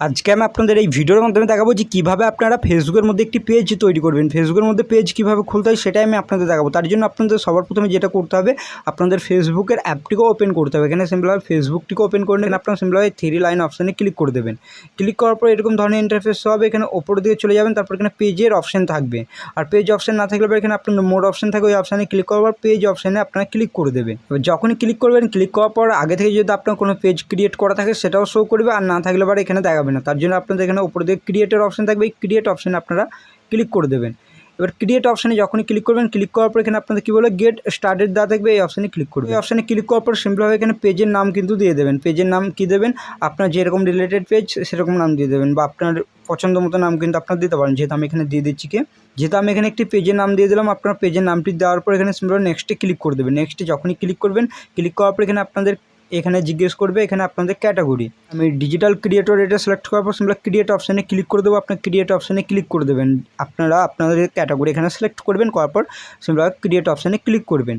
আজকে আমি আপনাদের এই ভিডিওর মাধ্যমে দেখাবো যে কীভাবে আপনারা ফেসবুকের মধ্যে একটি পেজ তৈরি করবেন। ফেসবুকের মধ্যে পেজ কীভাবে খুলতে হয় সেটাই আমি আপনাদের দেখাবো। তার জন্য আপনাদের সবার প্রথমে যেটা করতে হবে, আপনাদের ফেসবুকের অ্যাপটিকে ওপেন করতে হবে। এখানে সিম্পলভাবে ফেসবুকটিকে ওপেন করে নিন আপনারা সিম্পলভাবে থ্রি লাইন অপশানে ক্লিক করে দেবেন। ক্লিক করার পর এরকম ধরনের ইন্টারফেস হবে। এখানে ওপর দিকে চলে যাবেন, তারপর এখানে পেজের অপশান থাকবে। আর পেজ অপশান না থাকলে এখানে আপনার মোড অপশান থাকে, ওই অপশানে ক্লিক করার পর পেজ অপশানে আপনারা ক্লিক করে দেবেন। এবার যখনই ক্লিক করবেন ক্লিক করার পর আগে থেকে যদি আপনার কোনো পেজ ক্রিয়েট করা থাকে, সেটাও শো করবে। আর না থাকলে পরে এখানে দেখাবে না। তার জন্য আপনাদের এখানে উপর দিকে ক্রিয়েটের অপশান থাকবে। এই ক্রিয়েট অপশানে আপনারা ক্লিক করে দেবেন। এবার ক্রিয়েট অপশানে যখনই ক্লিক করবেন ক্লিক করার পর এখানে আপনাদের কী বলে গেট স্টার্টেড দেওয়া থাকবে, এই অপশানে ক্লিক করবে এই অপশানে ক্লিক করার পর সিম্পলভাবে এখানে পেজের নাম কিন্তু দিয়ে দেবেন। পেজের নাম কী দেবেন? আপনার যেরকম রিলেটেড পেজ সেরকম নাম দিয়ে দেবেন বা আপনার পছন্দ মতো নাম কিন্তু আপনার দিতে পারেন। যেহেতু আমি এখানে দিয়ে দিচ্ছি কে। যেহেতু আমি এখানে একটি পেজের নাম দিয়ে দিলাম, আপনার পেজের নামটি দেওয়ার পর এখানে সিম্পল নেক্সটে ক্লিক করে দেবেন। নেক্সটে যখনই ক্লিক করবেন ক্লিক করার পর এখানে আপনাদের এখানে জিজ্ঞেস করবে, এখানে আপনাদের ক্যাটাগরি আমি ডিজিটাল ক্রিয়েটর এটা সিলেক্ট করার পর সিম্পল ক্রিয়েট অপশানে ক্লিক করে দেবো। আপনার ক্রিয়েট অপশানে ক্লিক করে দেবেন। আপনারা আপনাদের ক্যাটাগরি এখানে সিলেক্ট করবেন, করার পর সিম্পল ক্রিয়েট অপশানে ক্লিক করবেন।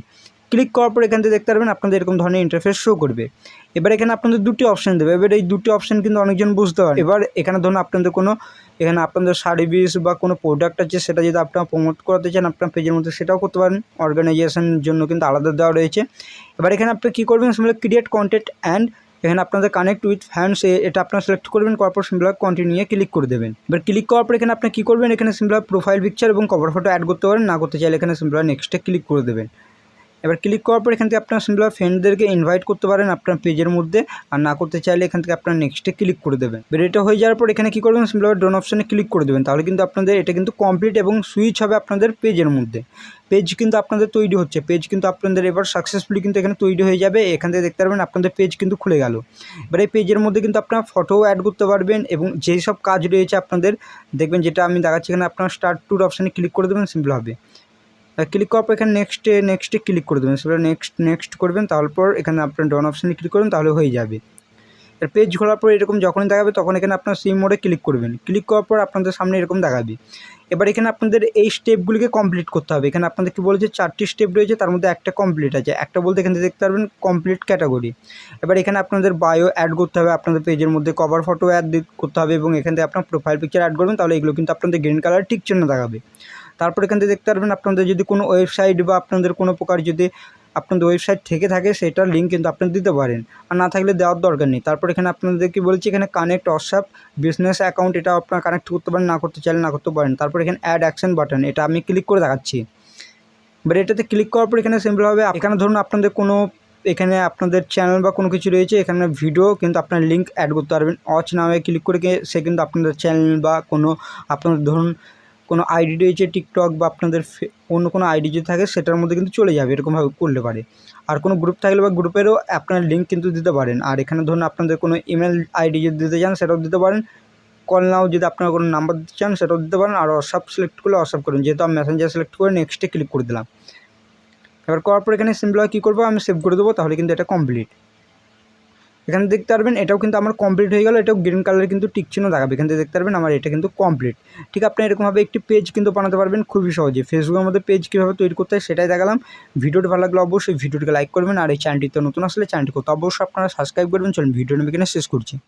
ক্লিক করার পর এখান থেকে দেখতে পারবেন আপনাদের এরকম ধরনের ইন্টারফেস শো করবে। এবার এখানে আপনাদের দুটি অপশান দেবে। এবার এই দুটি অপশান কিন্তু অনেকজন বুঝতে পারেন এবার এখানে ধরুন আপনাদের কোনো, এখানে আপনাদের সার্ভিস বা কোনো প্রোডাক্ট আছে, সেটা যদি আপনারা প্রমোট করাতে চান, আপনার পেজের মধ্যে সেটাও করতে পারেন। অর্গানাইজেশনের জন্য কিন্তু আলাদা দেওয়া রয়েছে। এবার এখানে আপনি কী করবেন? সিম্পল ক্রিয়েট কন্টেন্ট অ্যান্ড এখানে আপনাদের কানেক্ট উইথ ফ্যান্স এটা আপনারা সিলেক্ট করবেন, করার পর সিম্পল কন্টিনিউ ক্লিক করে দেবেন। এবার ক্লিক করার পর এখানে আপনি কী করবেন? এখানে সিম্পল প্রোফাইল পিকচার এবং কভার ফটো অ্যাড করতে পারেন। না করতে চাইলে এখানে সিম্পল নেক্সটে ক্লিক করে দেবেন। এবার ক্লিক করার পর এখান থেকে আপনার সিম্পল ফ্রেন্ডদেরকে ইনভাইট করতে পারেন আপনার পেজের মধ্যে। আর না করতে চাইলে এখান থেকে আপনার নেক্সটে ক্লিক করে দেবেন। এবার এটা হয়ে যাওয়ার পর এখানে কী করবেন? সিম্পল ডোন অপশানে ক্লিক করে দেবেন। তাহলে কিন্তু আপনাদের এটা কিন্তু কমপ্লিট এবং সুইচ হবে আপনাদের পেজের মধ্যে। পেজ কিন্তু আপনাদের তৈরি হচ্ছে। পেজ কিন্তু আপনাদের এবার সাকসেসফুলি কিন্তু এখানে তৈরি হয়ে যাবে। এখান থেকে দেখতে পারবেন আপনাদের পেজ কিন্তু খুলে গেল। এবার এই পেজের মধ্যে কিন্তু আপনার ফটোও অ্যাড করতে পারবেন এবং যেই সব কাজ রয়েছে আপনাদের, দেখবেন যেটা আমি দেখাচ্ছি এখানে আপনার স্টার্ট টুর অপশানে ক্লিক করে দেবেন সিম্পল হবে। ক্লিক করার পর এখানে নেক্সটে নেক্সটে ক্লিক করে দেবেন। সেটা নেক্সট নেক্সট করবেন, তারপর এখানে আপনার ডন অপশানে ক্লিক করবেন, তাহলে হয়ে যাবে। এর পেজ খোলার পর এরকম যখনই দেখাবে, তখন এখানে আপনার সিম মোডে ক্লিক করবেন। ক্লিক করার পর আপনাদের সামনে এরকম দেখাবে। এবার এখানে আপনাদের এই স্টেপগুলিকে কমপ্লিট করতে হবে। এখানে আপনাদের কি বলেছে, চারটি স্টেপ রয়েছে, তার মধ্যে একটা কমপ্লিট আছে। একটা বলতে এখানে দেখতে পারবেন কমপ্লিট ক্যাটাগরি এবার এখানে আপনাদের বায়ো অ্যাড করতে হবে, আপনাদের পেজের মধ্যে কভার ফটো অ্যাড করতে হবে এবং এখান থেকে আপনার প্রোফাইল পিকচার অ্যাড করবেন, তাহলে এগুলো কিন্তু আপনাদের গ্রিন কালার টিক চিহ্ন দেখাবে। তারপর এখান থেকে দেখতে পারবেন আপনাদের যদি কোনো ওয়েবসাইট বা আপনাদের কোনো প্রকার যদি আপনাদের ওয়েবসাইট থেকে থাকে, সেটার লিঙ্ক কিন্তু আপনি দিতে পারেন। আর না থাকলে দেওয়ার দরকার নেই। তারপর এখানে আপনাদের কি বলছি, এখানে কানেক্ট হোয়াটসঅ্যাপ বিজনেস অ্যাকাউন্ট এটা আপনার কানেক্ট করতে পারেন, না করতে চাইলে না করতে পারেন। তারপর এখানে অ্যাড অ্যাকশন বাটন এটা আমি ক্লিক করে দেখাচ্ছি। এবার এটাতে ক্লিক করার পর এখানে সিম্পল হবে এখানে ধরুন আপনাদের কোনো, এখানে আপনাদের চ্যানেল বা কোনো কিছু রয়েছে, এখানে ভিডিও কিন্তু আপনার লিঙ্ক অ্যাড করতে পারবেন। ওয়াচ নামে ক্লিক করে সে কিন্তু আপনাদের চ্যানেল বা কোনো আপনাদের ধরুন কোনো আইডি রয়েছে টিকটক বা আপনাদের অন্য কোনো আইডি যদি থাকে সেটার মধ্যে কিন্তু চলে যাবে, এরকমভাবে করলে পারে। আর কোনো গ্রুপ থাকলে বা গ্রুপেরও আপনার লিঙ্ক কিন্তু দিতে পারেন। আর এখানে ধরুন আপনাদের কোনো ইমেল আইডি যদি দিতে চান সেটাও দিতে পারেন। কল নাও যদি আপনারা কোনো নাম্বার দিতে চান সেটাও দিতে পারেন। আর হোয়াটসঅ্যাপ সিলেক্ট করলে হোয়াটসঅ্যাপ করুন। যেহেতু আমি মেসেঞ্জার সিলেক্ট করে নেক্সটে ক্লিক করে দিলাম। এবার করার পর এখানে সিম্পল কী করব? আমি সেভ করে দেবো, তাহলে কিন্তু এটা কমপ্লিট এখানে দেখতে পারবেন, এটাও কিন্তু আমার কমপ্লিট হয়ে গেল, এটাও গ্রিন কালারের কিন্তু টিক চিহ্ন দেখাবে। এখান থেকে দেখতে পারবেন, আমার এটা কিন্তু কমপ্লিট ঠিক আপনি এরকমভাবে একটি পেজ কিন্তু বানাতে পারবেন খুবই সহজে। ফেসবুকের মধ্যে পেজ কীভাবে তৈরি করতে হয় সেটাই দেখালাম। ভিডিওটি ভালো লাগলে অবশ্যই ভিডিওটিকে লাইক করবেন, আর এই চ্যানেলটিতে নতুন আসলে চ্যানেলটি করতে অবশ্যই আপনারা সাবস্ক্রাইব করবেন। চলুন ভিডিওটি এখানে শেষ করছি।